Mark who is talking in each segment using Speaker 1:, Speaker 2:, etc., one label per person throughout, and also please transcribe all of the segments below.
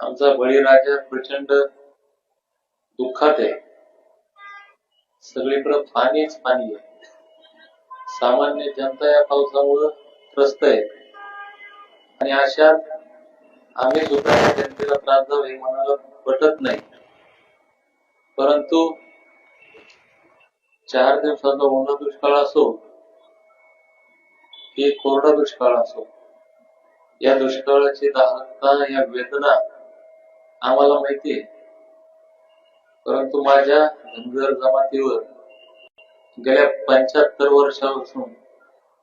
Speaker 1: आमचा बळीराजा प्रचंड दुःखात आहे. सगळीकडे पाणीच पाणी आहे. सामान्य जनता या पावसामुळं त्रस्त आहे. आणि अशात आम्ही सुद्धा या जनतेला त्रास जाऊ हे मनाला पटत नाही. परंतु चार दिवसाचा ओला दुष्काळ असो की कोरडा दुष्काळ असो या दुष्काळाची दाहकता या वेदना आम्हाला माहितीये. परंतु माझ्या धनगर जमातीवर गेल्या पंच्याहत्तर वर्षापासून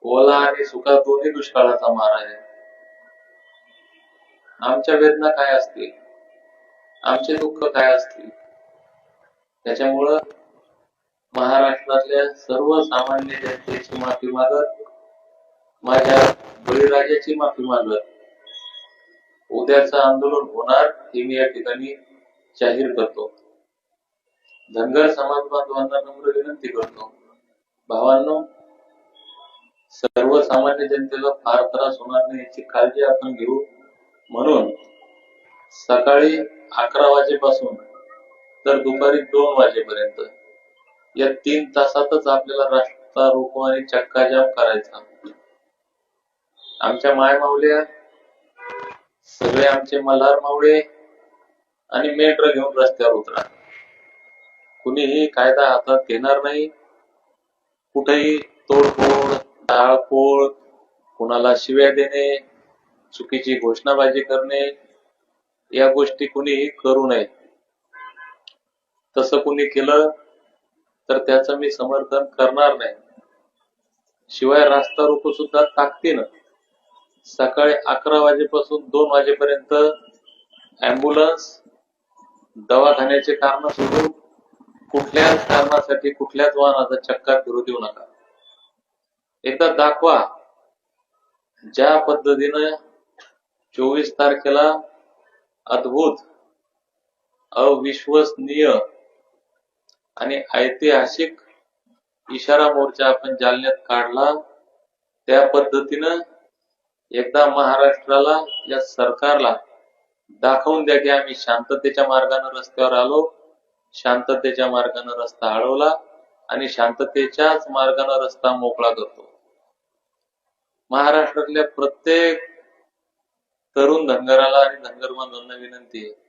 Speaker 1: ओला आणि सुका दोन्ही दुष्काळाचा मार आहे. आमच्या वेदना काय असतील? आमचे दुःख काय असतील? त्याच्यामुळं महाराष्ट्रातल्या सर्व सामान्य जनतेची माफी मागत माझ्या बळीराजाची माफी मागत उद्याचं आंदोलन होणार. हे मी या ठिकाणी जाहीर करतो. धनगर समाज बांधवांना नम्र विनंती करतो. भावांनो सर्वसामान्य जनतेला फार त्रास होणार नाही याची काळजी आपण घेऊ. म्हणून सकाळी अकरा वाजेपासून तर दुपारी दोन वाजेपर्यंत या तीन तासातच आपल्याला रस्ता रोको आणि चक्काजाम करायचा. आमच्या माय मावल्या सगळे आमचे मल्हार मावळे आणि मेट्रो घेऊन रस्त्यावर उतरा. कुणीही कायदा हातात घेणार नाही. कुठेही तोडफोड टाळपोळ कुणाला शिव्या देणे चुकीची घोषणाबाजी करणे या गोष्टी कुणीही करू नये. तसं कुणी केलं तर त्याचं मी समर्थन करणार नाही. शिवाय रास्ता रोको सुद्धा ताकदीनं सकाळी अकरा वाजेपासून दोन वाजेपर्यंत अँब्युलन्स दवाखान्याचे कारण सोडून कुठल्याच कारणासाठी कुठल्याच वाहनाचा चक्का फिरू देऊ नका. एकदा दाखवा ज्या पद्धतीनं चोवीस तारखेला अद्भुत अविश्वसनीय आणि ऐतिहासिक इशारा मोर्चा आपण जालन्यात काढला त्या पद्धतीनं एकदा महाराष्ट्राला या सरकारला दाखवून द्या की आम्ही शांततेच्या मार्गाने रस्त्यावर आलो शांततेच्या मार्गाने रस्ता अडवला आणि शांततेच्याच मार्गाने रस्ता मोकळा करतो. महाराष्ट्रातल्या प्रत्येक तरुण धनगराला आणि धनगर विनंती आहे.